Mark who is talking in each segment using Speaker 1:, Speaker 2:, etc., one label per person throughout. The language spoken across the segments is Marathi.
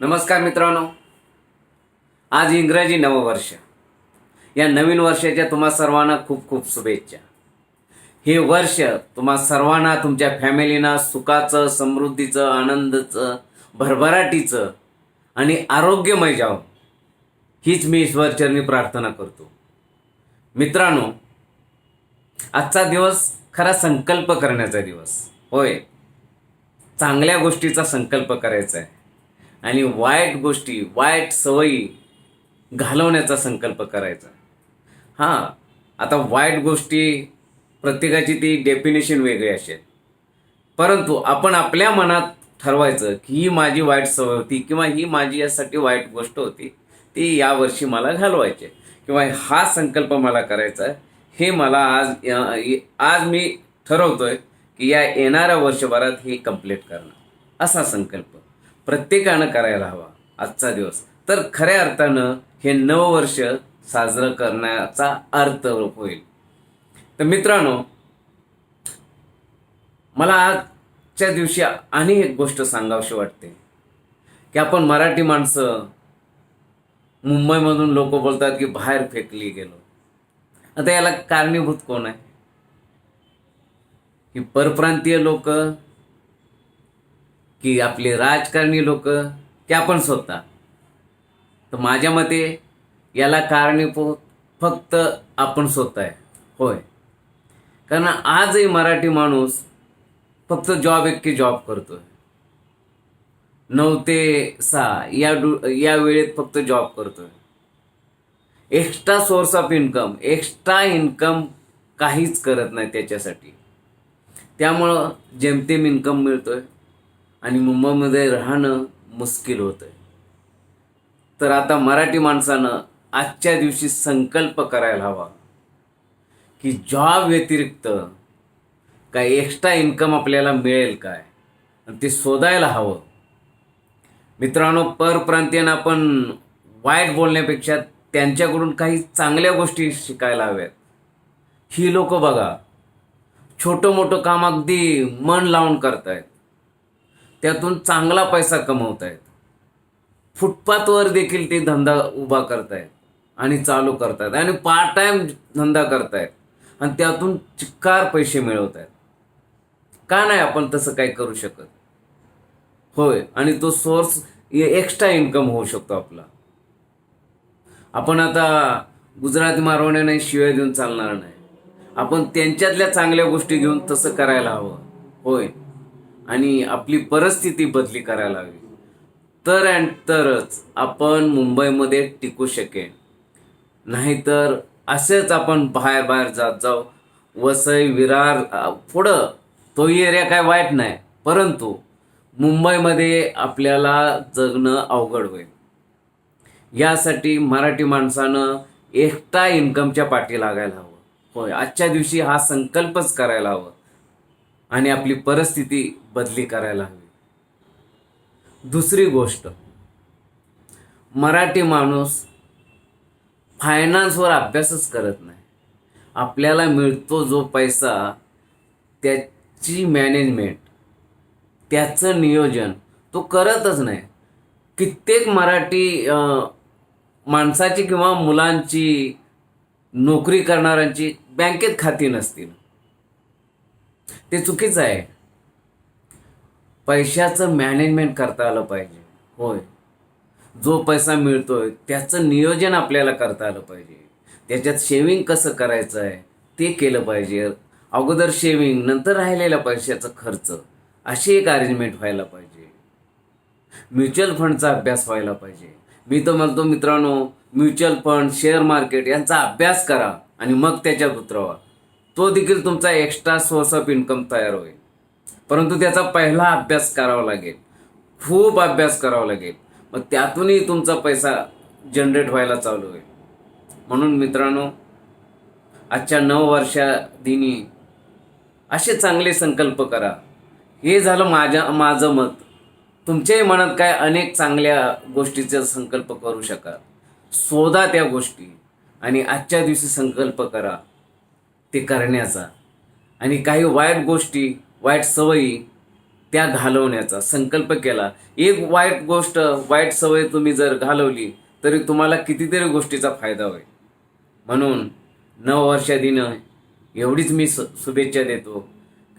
Speaker 1: नमस्कार मित्रांनो. आज इंग्रजी नववर्ष. या नवीन वर्षाच्या तुम्हा सर्वांना खूप खूप शुभेच्छा. हे वर्ष तुम्हा सर्वांना तुमच्या फॅमिलीना सुखाचं समृद्धीचं आनंदाचं भरभराटीचं आणि आरोग्यमय जावं. हीच मी ईश्वरचरणी प्रार्थना करतो. मित्रांनो आजचा दिवस खरा संकल्प करण्याचा दिवस. होय. चांगल्या गोष्टीचा संकल्प करायचा आहे. आणि वाईट गोष्टी वाईट सवयी घालवण्याचा संकल्प करायचा. हां आता वाईट गोष्टी प्रत्येकाची ती डेफिनेशन वेगळी असेल. परंतु आपण आपल्या मनात ठरवायचं की ही माझी वाईट सवय होती किंवा ही माझी यासाठी वाईट गोष्ट होती ती यावर्षी मला घालवायची. किंवा हा संकल्प मला करायचा हे मला आज आज मी ठरवतोय की या येणाऱ्या वर्षभरात हे कंप्लीट करणं असा संकल्प. प्रत्येकानं करायला हवा आजचा दिवस. तर खऱ्या अर्थानं हे नववर्ष साजरं करण्याचा अर्थ होईल. तर मित्रांनो मला आजच्या दिवशी आणि एक गोष्ट सांगावशी वाटते की आपण मराठी माणसं मुंबईमधून लोक बोलतात की बाहेर फेकली गेलो. आता याला कारणीभूत कोण आहे? ही परप्रांतीय लोक की आपले राजकारणी लोक त्या पण स्वतः. तर माझ्या मते याला कारणीभूत फक्त आपण स्वतः आहे. होय. कारण आजही मराठी माणूस फक्त जॉब की जॉब करतोय. नऊ ते सहा या डू या वेळेत फक्त जॉब करतोय. Extra source of income extra income काहीच करत नाही त्याच्यासाठी. त्यामुळं जेमतेम इन्कम मिळतोय. आणि मुंबईमध्ये राहणं मुश्किल होतंय. तर आता मराठी माणसानं आजच्या दिवशी संकल्प करायला हवा की जॉब व्यतिरिक्त काय एक्स्ट्रा इन्कम आपल्याला मिळेल काय? आणि ते शोधायला हवं. मित्रांनो परप्रांतीयांना आपण वाईट बोलण्यापेक्षा त्यांच्याकडून काही चांगल्या गोष्टी शिकायला हव्यात. ही लोक बघा छोटं मोठं काम अगदी मन लावून करतायत. त्यातून चांगला पैसा कमवत आहेत फुटपाथवर देखील ते धंदा उभा करतायत आणि चालू करतायत आणि पार्ट टाइम धंदा करतायत. आणि त्यातून चिक्कार पैसे मिळवत आहेत का नाही आपण तसं काही करू शकत? होय आणि तो सोर्स एक्स्ट्रा इन्कम होऊ शकतो आपला. आपण आता गुजराती मारवण्याने शिवाय देऊन चालणार नाही. आपण त्यांच्यातल्या चांगल्या गोष्टी घेऊन तसं करायला हवं. होय. आणि आपली परिस्थिती बदली करायला हवी तर अँड तरच आपण मुंबईमध्ये टिकू शकेन. नाहीतर असेच आपण बाहेर बाहेर जात जाऊ. वसई विरार पुढं तो एरिया काय वाईट नाही. परंतु मुंबईमध्ये आपल्याला जगणं अवघड होईल. यासाठी मराठी माणसानं एकटा इन्कमच्या पाठी लागायला हवं. होय आजच्या दिवशी हा संकल्पच करायला हवं. आणि आपली परिस्थिती बदली करायला हवी. दुसरी गोष्ट मराठी माणूस फायनान्सवर अभ्यासच करत नाही. आपल्याला मिळतो जो पैसा त्याची मॅनेजमेंट त्याचं नियोजन तो करतच नाही. कित्येक मराठी अं, माणसाची किंवा मुलांची नोकरी करणाऱ्यांची बँकेत खाती नसतील. ते चुकीचं आहे. पैशाचं मॅनेजमेंट करता आलं पाहिजे. होय. जो पैसा मिळतोय त्याचं नियोजन आपल्याला करता आलं पाहिजे. त्याच्यात शेविंग कसं करायचं आहे ते केलं पाहिजे. अगोदर शेविंग नंतर राहिलेल्या पैशाचा खर्च अशी एक अरेंजमेंट व्हायला पाहिजे. म्युच्युअल फंडचा अभ्यास व्हायला पाहिजे. मी तर म्हणतो मित्रांनो म्युच्युअल फंड शेअर मार्केट यांचा अभ्यास करा आणि मग त्याच्यात उतरवा. तो देखील तुमचा एक्स्ट्रा सोर्स ऑफ इन्कम तयार होईल. परंतु त्याचा पहिला अभ्यास करावा लागेल. खूप अभ्यास करावा लागेल. मग त्यातूनही तुमचा पैसा जनरेट व्हायला चालू होईल. म्हणून मित्रांनो आजच्या नववर्षादिनी वर्षा दिनी असे चांगले संकल्प करा. हे झालं माझ्या माझं मत. तुमच्याही मनात काय अनेक चांगल्या गोष्टीचा संकल्प करू शकाल. शोधा त्या गोष्टी आणि आजच्या दिवशी संकल्प करा. ते करण्याचा आणि काही वाईट गोष्टी वाईट सवयी त्या घालवण्याचा संकल्प केला. एक वाईट गोष्ट वाईट सवय तुम्ही जर घालवली तरी तुम्हाला कितीतरी गोष्टीचा फायदा होईल. म्हणून नववर्षा दिन एवढीच मी सु- शुभेच्छा देतो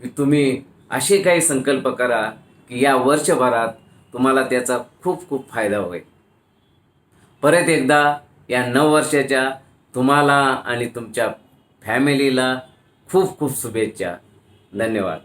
Speaker 1: की तुम्ही असे काही संकल्प करा की या वर्षभरात तुम्हाला त्याचा खूप खूप फायदा होईल. परत एकदा या नववर्षाच्या तुम्हाला आणि तुमच्या फॅमिलीला खूप खूप शुभेच्छा. धन्यवाद.